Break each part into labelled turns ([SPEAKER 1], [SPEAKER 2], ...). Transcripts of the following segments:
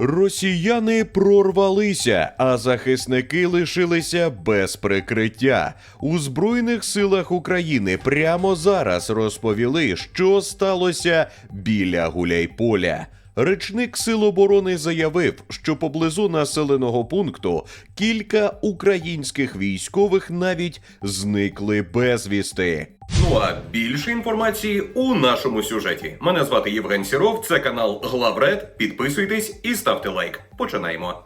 [SPEAKER 1] Росіяни прорвалися, а захисники лишилися без прикриття. У Збройних силах України прямо зараз розповіли, що сталося біля Гуляйполя. Речник Сил оборони заявив, що поблизу населеного пункту кілька українських військових навіть зникли безвісти.
[SPEAKER 2] Ну а більше інформації у нашому сюжеті. Мене звати Євген Сіров, це канал Главред. Підписуйтесь і ставте лайк. Починаємо.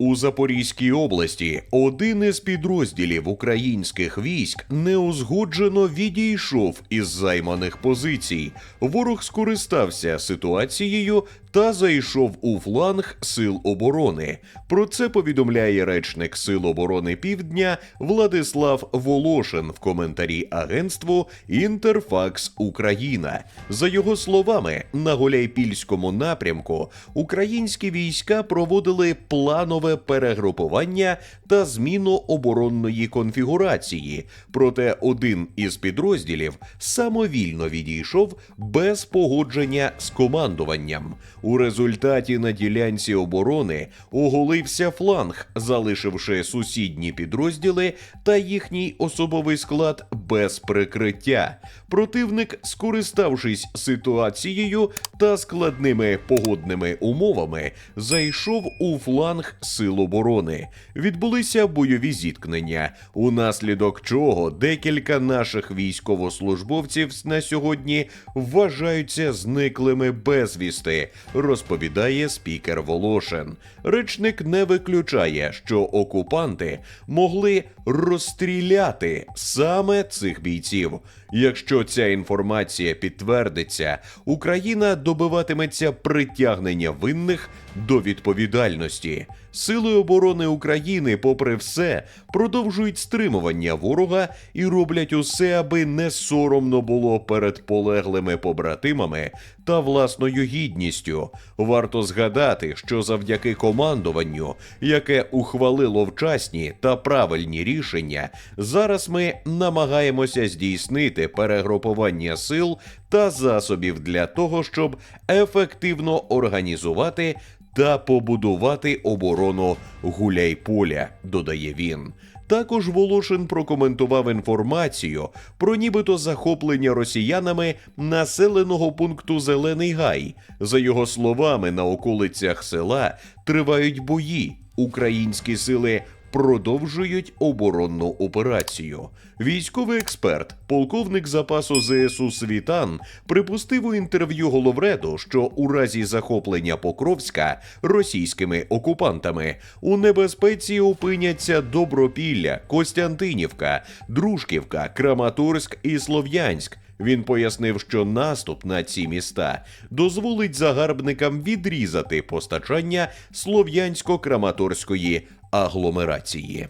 [SPEAKER 1] У Запорізькій області один із підрозділів українських військ неузгоджено відійшов із займаних позицій. Ворог скористався ситуацією та зайшов у фланг сил оборони. Про це повідомляє речник Сил оборони Півдня Владислав Волошин в коментарі агентству Інтерфакс Україна. За його словами, на Голяйпільському напрямку українські війська проводили планове перегрупування та зміну оборонної конфігурації. Проте один із підрозділів самовільно відійшов без погодження з командуванням. У результаті на ділянці оборони оголився фланг, залишивши сусідні підрозділи та їхній особовий склад без прикриття. Противник, скориставшись ситуацією та складними погодними умовами, зайшов у фланг сил оборони. Відбулися бойові зіткнення, унаслідок чого декілька наших військовослужбовців на сьогодні вважаються зниклими безвісти, розповідає спікер Волошин. Речник не виключає, що окупанти могли розстріляти саме цих бійців. Якщо ця інформація підтвердиться, Україна добиватиметься притягнення винних до відповідальності. Сили оборони України, попри все, продовжують стримування ворога і роблять усе, аби не соромно було перед полеглими побратимами та власною гідністю. Варто згадати, що завдяки командуванню, яке ухвалило вчасні та правильні рішення, зараз ми намагаємося здійснити перегрупування сил та засобів для того, щоб ефективно організувати та побудувати оборону Гуляйполя, додає він. Також Волошин прокоментував інформацію про нібито захоплення росіянами населеного пункту Зелений Гай. За його словами, на околицях села тривають бої. Українські сили продовжують оборонну операцію. Військовий експерт, полковник запасу ЗСУ Світан, припустив у інтерв'ю Головреду, що у разі захоплення Покровська російськими окупантами у небезпеці опиняться Добропілля, Костянтинівка, Дружківка, Краматорськ і Слов'янськ. Він пояснив, що наступ на ці міста дозволить загарбникам відрізати постачання слов'янсько-краматорської агломерації.